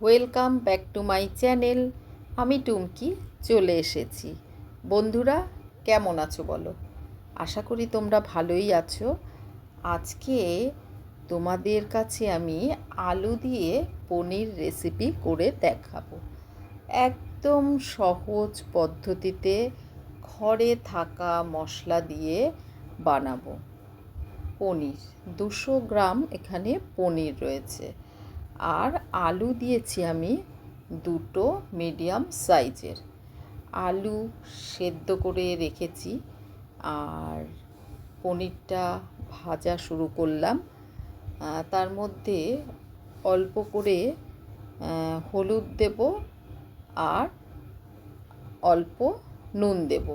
Welcome back to my channel. আমি টুমকি, চলে এসেছি। বন্ধুরা, কেমন আছো বলো? আশা করি তোমরা ভালোই আছো। আজকে তোমাদের কাছে আমি আলু দিয়ে পনির রেসিপি করে দেখাবো। একদম সহজ পদ্ধতিতে ঘরে থাকা মশলা দিয়ে বানাবো। পনির, দুশো গ্রাম এখানে পনির রয়েছে। আর আলু দিয়েছি আমি দুটো মিডিয়াম সাইজের আলু সেদ্ধ করে রেখেছি আর পনিরটা ভাজা শুরু করলাম। তার মধ্যে অল্প করে হলুদ দেব আর অল্প নুন দেব।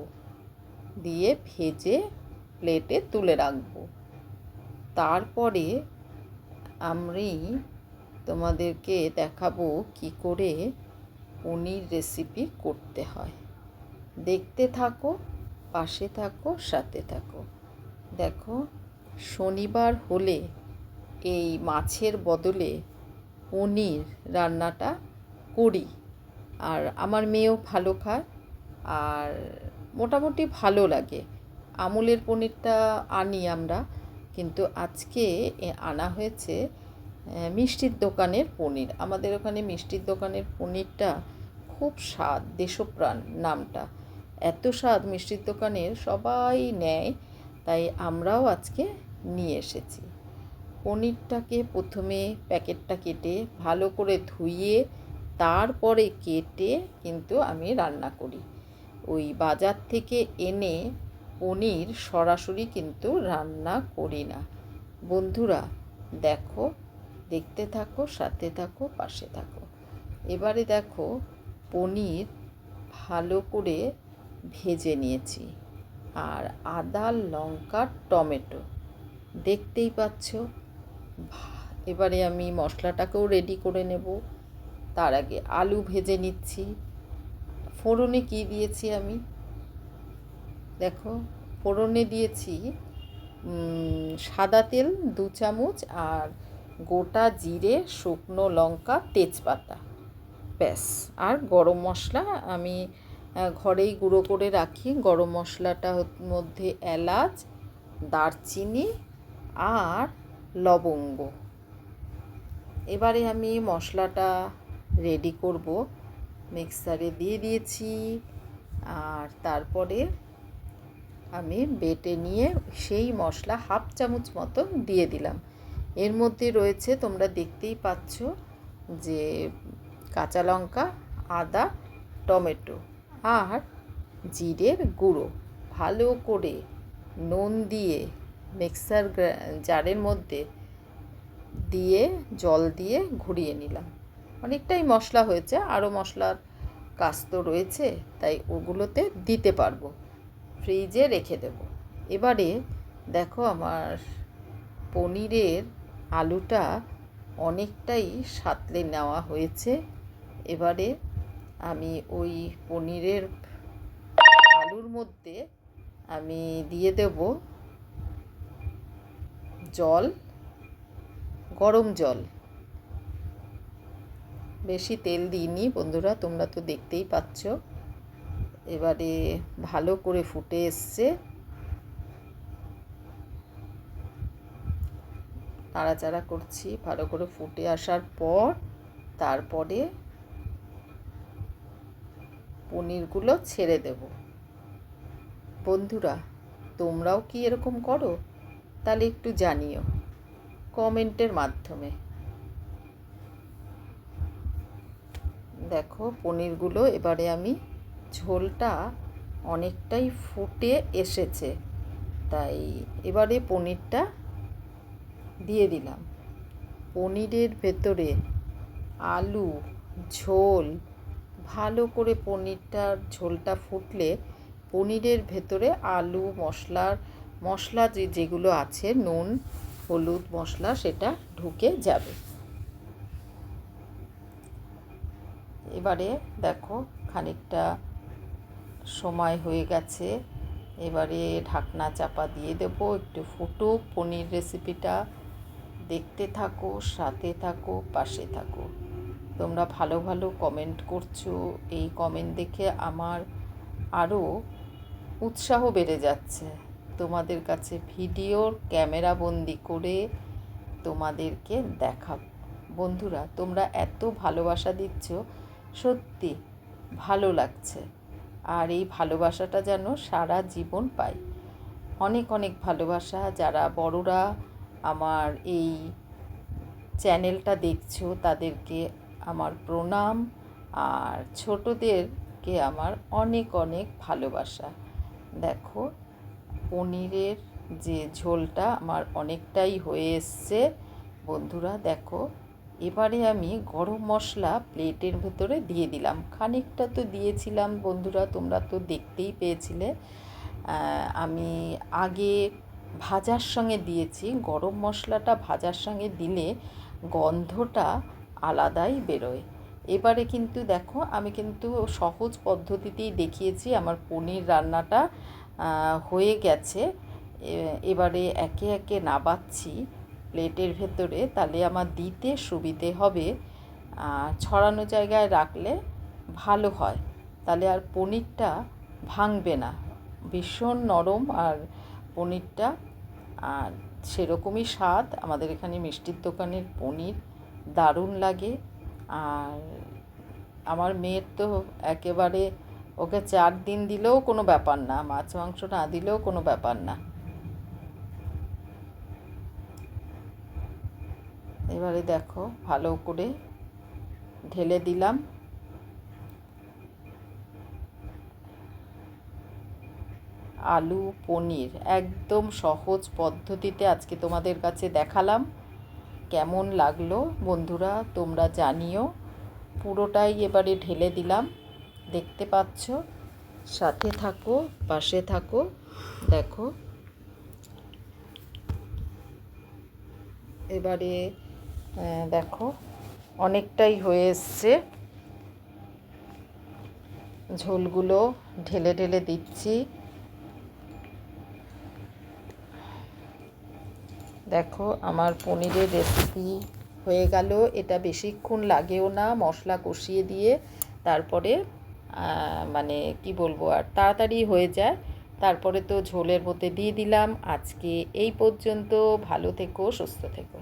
দিয়ে ভেজে প্লেটে তুলে রাখব। তারপরে আমি তোমাদেরকে দেখাবো কি করে পনির রেসিপি করতে হয়। দেখতে থাকো, পাশে থাকো, সাথে থাকো। দেখো, শনিবার হলে এই মাছের বদলে পনির রান্নাটা করি। আর আমার মেয়েও ভালো খায় আর মোটামুটি ভালো লাগে। আমুলের পনিরটা আনি আমরা, কিন্তু আজকে আনা হয়েছে মিষ্টির দোকানের পনির। আমাদের ওখানে মিষ্টির দোকানের পনিরটা খুব স্বাদ, দেশপ্রাণ নামটা। এত স্বাদ মিষ্টির দোকানের সবাই নেয়, তাই আমরাও আজকে নিয়ে এসেছি। পনিরটাকে প্রথমে প্যাকেটটা কেটে ভালো করে ধুইয়ে তারপরে কেটে কিন্তু আমি রান্না করি। ওই বাজার থেকে এনে পনির সরাসরি কিন্তু রান্না করি না। বন্ধুরা, দেখো দেখতে থাকো, সাথে থাকো, পাশে থাকো। এবারে দেখো, পনির ভালো করে ভেজে নিয়েছি। আর আদা, লঙ্কা, টমেটো। দেখতেই পাচ্ছ। এবারে আমি মশলাটাকেও রেডি করে নেব। তার আগে আলু ভেজে নিচ্ছি। ফোড়নে কি দিয়েছি আমি? দেখো, ফোড়নে দিয়েছি সাদা তেল দু চামচ আর গোটা জিরে, শুকনো লঙ্কা, তেজপাতা। ব্যাস, আর গরম মশলা আমি ঘরেই গুঁড়ো করে রাখি। গরম মশলাটা মধ্যে এলাচ, দারচিনি আর লবঙ্গ। এবারে আমি মশলাটা রেডি করব। মিক্সারে দিয়ে দিয়েছি। আর তারপরে আমি বেটে নিয়ে সেই মশলা হাফ চামচ মতো দিয়ে দিলাম। এর মধ্যে রয়েছে, তোমরা দেখতেই পাচ্ছ যে কাঁচা লঙ্কা, আদা, টমেটো আর জিরের গুঁড়ো। ভালো করে নুন দিয়ে মিক্সার জারের মধ্যে দিয়ে, জল দিয়ে ঘুরিয়ে নিলাম। অনেকটাই মশলা হয়েছে, আরও মশলার কাজ তো রয়েছে, তাই ওগুলোতে দিতে পারব। ফ্রিজে রেখে দেব। এবারে দেখো আমার পনিরের আলুটা অনেকটাই সাতলে নেওয়া হয়েছে। এবারে আমি ওই পনিরের আলুর মধ্যে আমি দিয়ে দেব জল, গরম জল। বেশি তেল দিইনি বন্ধুরা, তোমরা তো দেখতেই পাচ্ছ। এবারে ভালো করে ফুটে এসছে। নাড়াচাড়া করছি। ভালো করে ফুটে আসার পর তারপরে পনিরগুলো ছেড়ে দেব। বন্ধুরা, তোমরাও কি এরকম করো? তাহলে একটু জানিও কমেন্টের মাধ্যমে। দেখো, পনিরগুলো এবারে আমি ঝোলটা অনেকটাই ফুটে এসেছে। তাই এবারে পনিরটা দিয়ে দিলাম। পনিরের ভেতরে আলু, ঝোল, ভালো করে পনিরটার ঝোলটা ফুটলে পনিরের ভেতরে আলু, মশলার, মশলা যে, যেগুলো আছে, নুন, হলুদ মশলা, সেটা ঢুকে যাবে। এবারে দেখো খানিকটা সময় হয়ে গেছে। এবারে ঢাকনা চাপা দিয়ে দেবো। একটু ফুটুক পনির রেসিপিটা দেখতে থাকো, সাথে থাকো, পাশে থাকো। তোমরা ভালো ভালো কমেন্ট করছ, এই কমেন্ট দেখে আমার আরও উৎসাহ বেড়ে যাচ্ছে। তোমাদের কাছে ভিডিওর ক্যামেরা বন্দি করে তোমাদেরকে দেখাব বন্ধুরা, তোমরা এত ভালোবাসা দিচ্ছ, সত্যি ভালো লাগছে। আর এই ভালোবাসাটা যেন সারা জীবন পাই অনেক অনেক ভালোবাসা, যারা বড়রা আমার এই চ্যানেলটা দেখছ, তাদেরকে আমার প্রণাম। আর ছোটদেরকে আমার অনেক অনেক ভালোবাসা। দেখো, পনিরের যে ঝোলটা আমার অনেকটাই হয়ে এসছে। বন্ধুরা, দেখো, এবারে আমি গরম মশলা প্লেটের ভেতরে দিয়ে দিলাম। খানিকটা তো দিয়েছিলাম বন্ধুরা, তোমরা তো দেখতেই পেয়েছিলে। আমি আগে ভাজার সঙ্গে দিয়েছি, গরম মশলাটা ভাজার সঙ্গে দিলে গন্ধটা আলাদাই বেরোয়। এবারে কিন্তু দেখো, আমি কিন্তু সহজ পদ্ধতিতেই দেখিয়েছি, আমার পনির রান্নাটা হয়ে গেছে। এবারে একে একে নাবাচ্ছি প্লেটের ভেতরে, তাহলে আমার দিতে সুবিধে হবে। ছড়ানো জায়গায় রাখলে ভালো হয়, তাহলে আর পনিরটা ভাঙবে না। ভীষণ নরম আর পনিরটা। আর সেরকমই স্বাদ। আমাদের এখানে মিষ্টির দোকানের পনির দারুণ লাগে। আর আমার মেয়ের তো একেবারে ওকে চার দিন দিলেও কোনো ব্যাপার না, মাছ মাংস না দিলেও কোনো ব্যাপার না। এবারে দেখো ভালো করে ঢেলে দিলাম। আলু, পনির একদম সহজ পদ্ধতিতে আজকে তোমাদের কাছে দেখালাম। কেমন লাগল বন্ধুরা তোমরা জানিও। পুরোটাই এবারে ঢেলে দিলাম। দেখতে পাচ্ছ? সাথে থাকো, পাশে থাকো। দেখো। এবারে দেখো, অনেকটাই হয়ে এসছে। ঝোলগুলো ঢেলে ঢেলে দিচ্ছি। দেখো, আমার পনিরের রেসিপি হয়ে গেল। এটা বেশিক্ষণ লাগেও না, মশলা কষিয়ে দিয়ে, তারপরে মানে কি বলব আর, তাড়াতাড়ি হয়ে যায়। তারপরে তো ঝোলের মধ্যে দিয়ে দিলাম। আজকে এই পর্যন্ত, ভালো থেকো, সুস্থ থেকো।